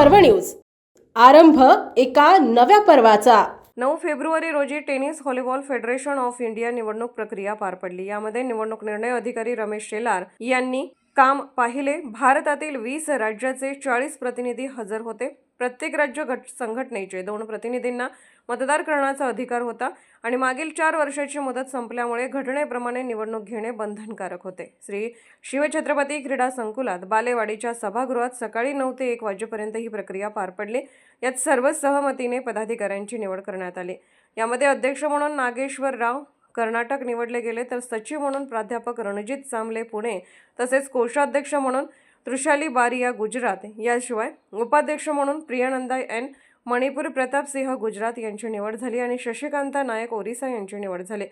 पर्व न्यूज. आरंभ एका नव्या पर्वाचा. नऊ फेब्रुवारी रोजी tennis volleyball federation of India निवडणूक प्रक्रिया पार पडली. यामध्ये निवडणूक निर्णय अधिकारी रमेश शेलार यांनी काम पाहिले. भारतातील वीस राज्याचे चाळीस प्रतिनिधी हजर होते. प्रत्येक राज्य घट संघटनेचे दोन प्रतिनिधींना मतदार करण्याचा अधिकार होता आणि मागील चार वर्षाची मुदत संपल्यामुळे घटनेप्रमाणे निवडणूक घेणे बंधनकारक होते. श्री शिवछत्रपती क्रीडा संकुलात बालेवाडीच्या सभागृहात सकाळी नऊ ते एक वाजेपर्यंत ही प्रक्रिया पार पडली. यात सर्व सहमतीने पदाधिकाऱ्यांची निवड करण्यात आली. यामध्ये अध्यक्ष म्हणून नागेश्वर राव कर्नाटक निवडले गेले तर सचिव म्हणून प्राध्यापक रणजित चांबले पुणे तसेच कोषाध्यक्ष म्हणून त्रिशाली बारिया गुजरात याशिवाय उपाध्यक्ष म्हणून प्रियानंदा एन. मणिपूर प्रतापसिंह गुजरात यांची निवड झाली आणि शशिकांता नायक ओरिसा यांची निवड झाली.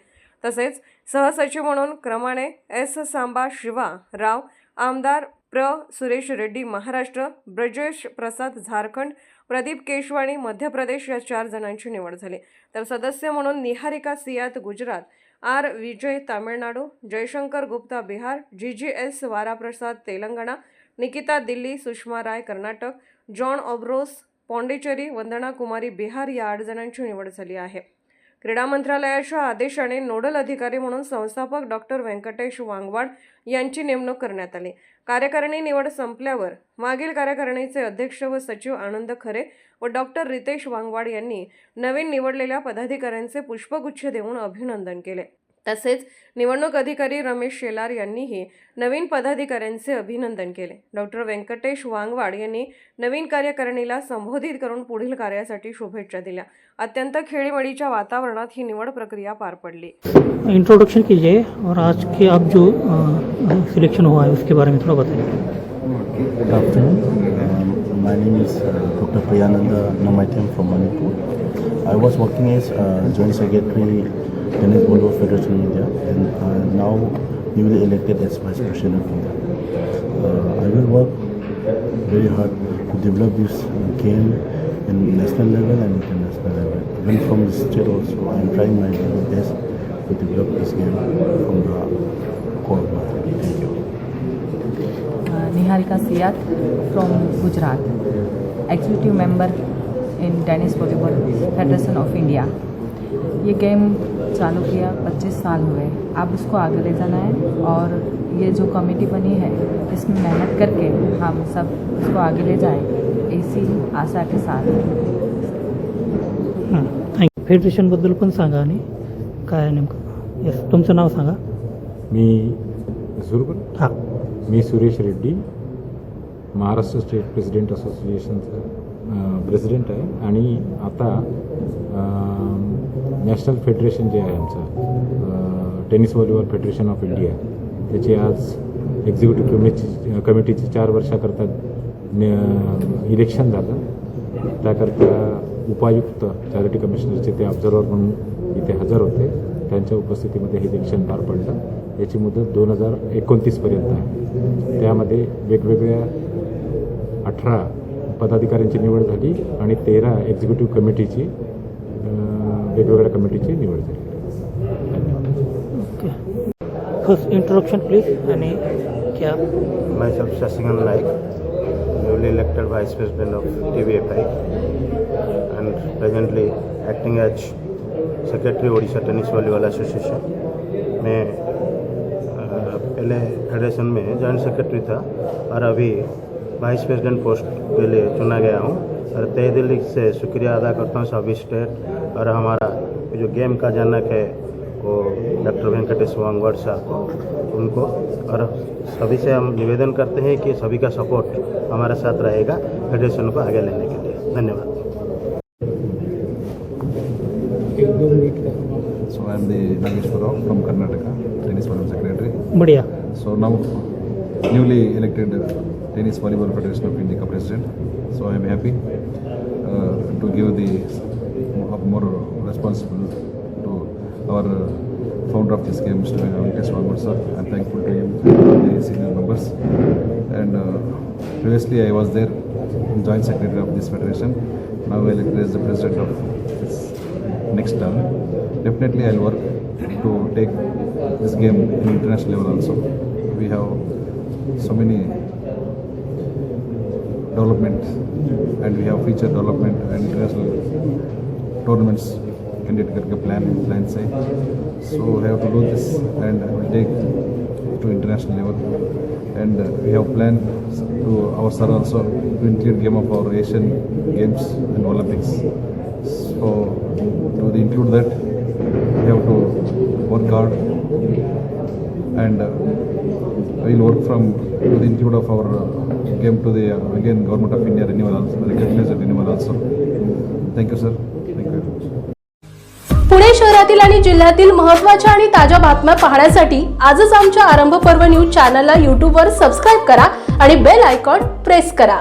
तसेच सहसचिव म्हणून क्रमाने एस. सांबा शिवा राव आमदार प्र. सुरेश रेड्डी महाराष्ट्र ब्रजेश प्रसाद झारखंड प्रदीप केशवाणी मध्य प्रदेश या चार जणांची निवड झाली. तर सदस्य म्हणून Niharika Siyat Gujarat R. Vijay Tamil Nadu Jaishankar Gupta Bihar G G S Varaprasad Telangana Nikita Delhi Sushma Rai Karnataka John ऑब्रोस Pondicherry Vandana Kumari Bihar या आठ जणांची निवड झाली आहे. क्रीडा मंत्रालयाच्या आदेशाने नोडल अधिकारी म्हणून संस्थापक डॉक्टर व्यंकटेश वांगवाड यांची नेमणूक करण्यात आली. कार्यकारिणी निवड संपल्यावर मागील कार्यकारिणीचे अध्यक्ष व सचिव आनंद खरे व डॉक्टर रितेश वांगवाड यांनी नवीन निवडलेल्या पदाधिकाऱ्यांचे पुष्पगुच्छ देऊन अभिनंदन केले. तसेच निवडणूक अधिकारी रमेश शेलार यांनीही नवीन पदाधिकाऱ्यांचे अभिनंदन केले डॉक्टर व्यंकटेश वांगवाड यांनी नवीन कार्यकारिणीला संबोधित करून पुढील कार्यासाठी शुभेच्छा दिल्या अत्यंत खेळीमेळीच्या वातावरणात ही निवड प्रक्रिया पार पडली इंट्रोडक्शन कीजिए और आज के आप जो सिलेक्शन हुआ है उसके बारे में थोड़ा बताइए. Um, my name is uh, Dr. Priyananda Namathiam from Manipur. I was working as uh, Joint Secretary Volleyball Federation of India and uh, now newly elected as Vice President of India. Uh, I will work very hard to develop this game in national level and international level. Even from the state also, I am trying my best to develop this game from the core. Thank you. Uh, Niharika Siyat from Gujarat, executive member in Tennis Volleyball Federation of India. ये game चालू किया 25 साल हुए। अब इसको आगे ले जाना है और ये जो कमेटी बनी है इसमें मेहनत करके हम सब इसको आगे ले जाएँ इसी आशा के साथ। हाँ फेडरेशनबद्दल पण सांगा आणि? काय नेमकं? येस तुमचं नाव सांगा. मी सुरू करू हाँ. मी सुरेश रेड्डी. महाराष्ट्र स्टेट प्रेसिडेंट असोसिएशनचा प्रेसिडेंट आहे. आणि आता नॅशनल फेडरेशन जे आहे आमचं tennis volleyball federation of India त्याची आज एक्झिक्युटिव्ह कमिटीची कमिटीचे चार वर्षाकरता न- इलेक्शन झालं. त्याकरता उपायुक्त चॅरिटी कमिशनरचे ते ऑब्झर्वर म्हणून इथे हजर होते. त्यांच्या उपस्थितीमध्ये हे इलेक्शन पार पडलं. याची मुदत दोन हजार एकोणतीसपर्यंत आहे. त्यामध्ये वेगवेगळ्या अठरा पदाधिकाऱ्यांची निवड झाली आणि तेरा एक्झिक्युटिव्ह कमिटीची वेगवेगळ्या कमिटीची निवड झाली फर्स्ट इंट्रोडक्शन प्लीज आणि क्या Myself Shashikan Naik, newly elected Vice President of TVFI and presently acting as Secretary Odisha Tennis Volleyball Association. मैं अ, पहले फेडरेशन में जॉइंट सेक्रेटरी था और अभी वाइस प्रेसिडेंट पोस्ट के लिए चुना गया हूँ। और तय दिल से शुक्रिया अदा करता हूँ सभी स्टेट और हमारा जो गेम का जनक है वो डॉक्टर वेंकटेश वांगवाड़ साहब को उनको। और सभी से हम निवेदन करते हैं कि सभी का सपोर्ट हमारे साथ रहेगा फेडरेशन को आगे लेने के लिए। धन्यवाद। So I am the Nageshwar Rao from Karnataka, tennis volleyball secretary. बढिया। So now newly elected Tennis Volleyball Federation of India president. So I am happy uh, to give the more responsible to our uh, founder of this game, Mr. Venkatesh Wangwar sir. I am thankful to him, and the senior members. And uh, previously I was there, joint secretary of this federation. Now elected as the president of this next term. Definitely I'll work to take this game in international level also. We have so many development and we have future development and international tournaments candidate करके plan plan say so we have to do this and we take to international level and uh, we have planned to our sir also to include game of our Asian games and Olympics so to include that we have to work hard and uh, we'll work from to the include of our uh, game to the uh, again government of India renewal also recognized renewal also. Thank you sir. Thank you very much. Pune शहरातील आणि जिल्ह्यातील महत्त्वाच्या आणि ताज्या बातम्या पाहण्यासाठी आजच आमच्या आरंभ पर्व न्यूज चॅनलला यूट्यूबवर सबस्क्राईब करा आणि बेल आयकॉन प्रेस करा